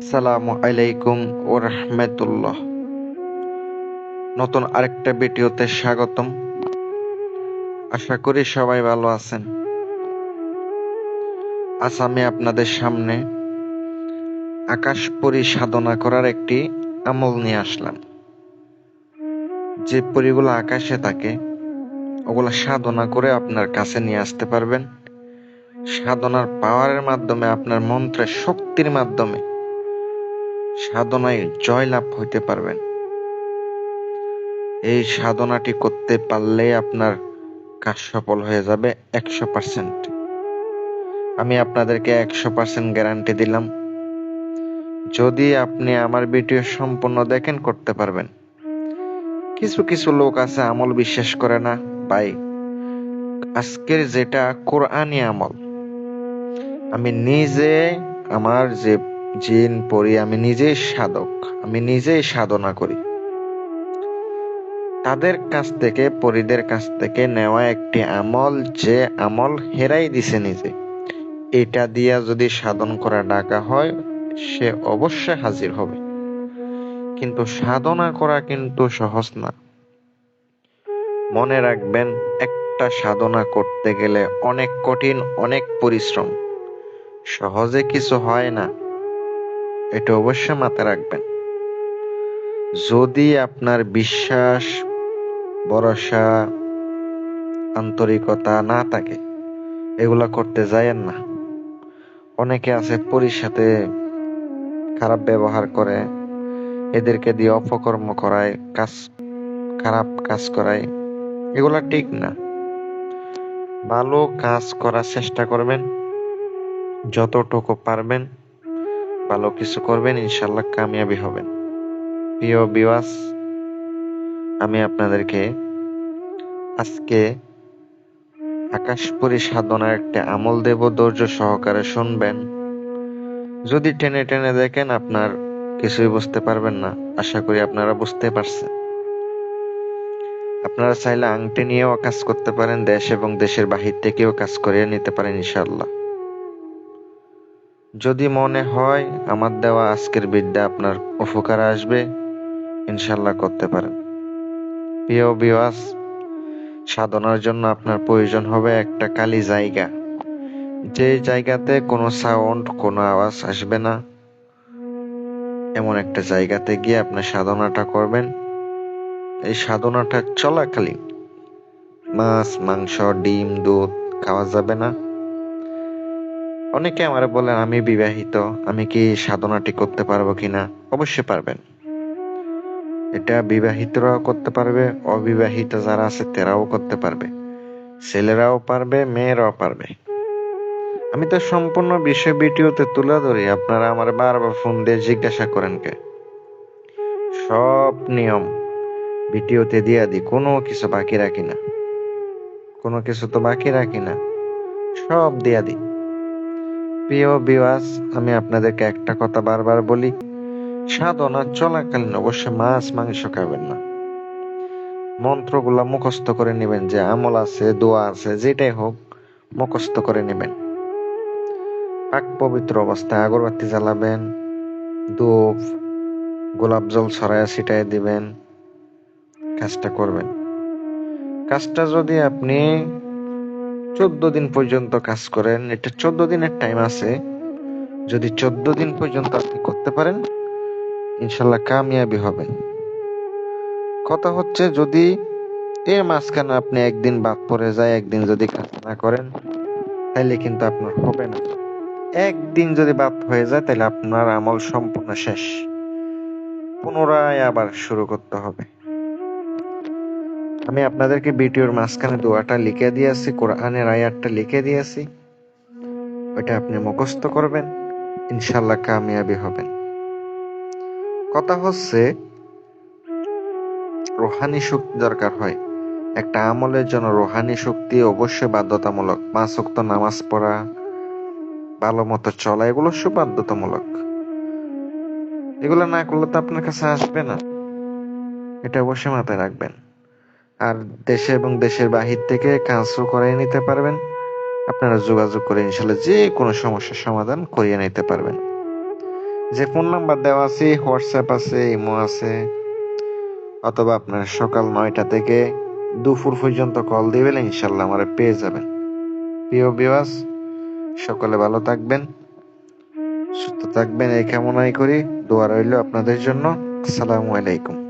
আসসালামু আলাইকুম ও রহমতুল্লাহ। নতুন আরেকটা ভিডিওতে স্বাগতম। আশা করি সবাই ভালো আছেন। আজ আমি আপনাদের সামনে আকাশ পরি সাধনা করার একটি আমল নিয়ে আসলাম। যে পরিগুলো আকাশে থাকে, ওগুলো সাধনা করে আপনার কাছে নিয়ে আসতে পারবেন। সাধনার পাওয়ারের মাধ্যমে আপনার মন্ত্রের শক্তির মাধ্যমে। সাধনায় জয়লাভ হইতে পারবেন। এই সাধনাটি করতে পারলে আপনার কাজ সফল হয়ে যাবে একশো পার্সেন্ট। আমি আপনাদেরকে একশো পার্সেন্ট গ্যারান্টি দিলাম। যদি আপনি আমার ভিডিও সম্পূর্ণ দেখেন, করতে পারবেন। কিছু কিছু লোক আছে, আমল বিশ্বাস করে না। ভাই, আজকের যেটা কোরআনি আমল। আমি নিজে আমার যে জিন পড়ি আমি নিজেই সাধক, আমি নিজেই সাধনা করি। তাদের কাছ থেকে, পরিদের কাছ থেকে নেওয়া একটি আমল, যে আমল হেরাই দিছে নিজে। এটা দিয়া যদি সাধন করা ডাকা হয়, সে অবশ্যই হাজির হবে। কিন্তু সাধনা করা কিন্তু সহজ না। মনে রাখবেন, একটা সাধনা করতে গেলে অনেক কঠিন, অনেক পরিশ্রম। সহজে কিছু হয় না। এটা অবশ্যই মাথায় রাখবেন। যদি আপনার বিশ্বাস, ভরসা, আন্তরিকতা না থাকে, এগুলা করতে যায়েন না। অনেকে আছে পরির সাথে খারাপ ব্যবহার করে, এদেরকে দিয়ে অপকর্ম করায়, কাজ, খারাপ কাজ করায়, এগুলা ঠিক না। ভালো কাজ করার চেষ্টা করবেন, যতটুকু পারবেন ভালো কিছু করবেন ইনশাল্লাহ কামিয়াবি হবেন। প্রিয় বিওয়াস আমি আপনাদেরকে আজকে আকাশপুরী সাধনার একটা আমল দেব, ধৈর্য সহকারে শুনবেন। যদি টেনে টেনে দেখেন, আপনার কিছুই বুঝতে পারবেন না। আশা করি আপনারা বুঝতে পারছেন। আপনারা চাইলে আংটি নিয়েও কাজ করতে পারেন, দেশ এবং দেশের বাহির থেকেও কাজ করিয়ে নিতে পারেন ইনশাল্লাহ যদি মনে হয় আমার দেওয়া আজকের বিদ্যা আপনার উপকার আসবে ইনশাল্লাহ করতে পারেন। প্রিয় বিওয়াস সাধনার জন্য আপনার প্রয়োজন হবে একটা কালি জায়গা। যে জায়গাতে কোনো সাউন্ড কোনো আওয়াজ আসবে না। এমন একটা জায়গাতে গিয়ে আপনি সাধনাটা করবেন। এই সাধনাটা চলাকালীন মাছ, মাংস, ডিম, দুধ খাওয়া যাবে না। অনেকে আমার বলেন, আমি বিবাহিত, আমি কি সাধনাটি করতে পারব কিনা? অবশ্যই পারবেন। এটা বিবাহিতরাও করতে পারবে, অবিবাহিত যারা আছে তারাও করতে পারবে। ছেলেরাও পারবে, মেয়েরাও পারবে। আমি তো সম্পূর্ণ বিষয় ভিডিওতে তুলে ধরি, আপনারা আমার বারবার ফোন দিয়ে জিজ্ঞাসা করেন কে? সব নিয়ম ভিডিওতে দিয়ে দিই, কোনো কিছু বাকি রাখি না। কোনো কিছু তো বাকি রাখি না, সব দিয়া দিই। প্রিয় বিওয়াস আমি আপনাদেরকে একটা কথা বারবার বলি সাধনা চলাকালীন অবশ্যই মাছ মাংস খাবেন না। মন্ত্রগুলা মুখস্থ করে নেবেন, যে আমল আছে, দোয়া আছে, যেটাই হোক, মুখস্থ করে নেবেন। পাক পবিত্র অবস্থায় আগরবাতি জ্বালাবেন, ধূপ, গোলাপ জল ছড়ায় ছিটাই দিবেন, কাজটা করবেন। কাজটা যদি আপনি চোদ্দ দিন পর্যন্ত কাজ করেন। এটা চোদ্দ দিনের টাইম আছে। যদি চোদ্দ দিন পর্যন্ত আপনি করতে পারেন, ইনশাল্লাহ কামিয়াবি হবেন কথা হচ্ছে, যদি এর মাঝখানে আপনি একদিন বাদ পড়ে যায়, একদিন যদি কাজ না করেন তাহলে কিন্তু আপনার হবে না। একদিন যদি বাদ হয়ে যায় তাহলে আপনার আমল সম্পূর্ণ শেষ। পুনরায় আবার শুরু করতে হবে। আমি আপনাদেরকে ভিডিওর মাঝখানে দোয়াটা লিখে দিয়েছি, কোরআনের আয়াতটা লিখে দিয়েছি। ওইটা আপনি মুখস্থ করবেন ইনশাল্লাহ কামিয়াবি হবেন। কথা হচ্ছে, রোহানি শক্তি দরকার হয়। একটা আমলের জন্য রোহানি শক্তি অবশ্যই বাধ্যতামূলক। ওয়াক্ত নামাজ পড়া, ভালো মতো চলা, এগুলো সব বাধ্যতামূলক এগুলো না করলে তো আপনার কাছে আসবে না। এটা অবশ্যই মাথায় রাখবেন। আর দেশে এবং দেশের বাহির থেকে কাজও করিয়ে নিতে পারবেন। আপনারা যোগাযোগ করে ইনশাল্লাহ যে কোনো সমস্যার সমাধান করিয়ে নিতে পারবেন। যে ফোন নাম্বার দেওয়া আছে, হোয়াটসঅ্যাপ আছে, ইমো আছে, অথবা আপনার সকাল নয়টা থেকে দুপুর পর্যন্ত কল দিবেন, ইনশাল্লাহ আমার পেয়ে যাবেন। প্রিয় বিওয়াস সকলে ভালো থাকবেন, সুস্থ থাকবেন, এই কামনাই করি। দোয়া রইল আপনাদের জন্য। আসসালামু আলাইকুম।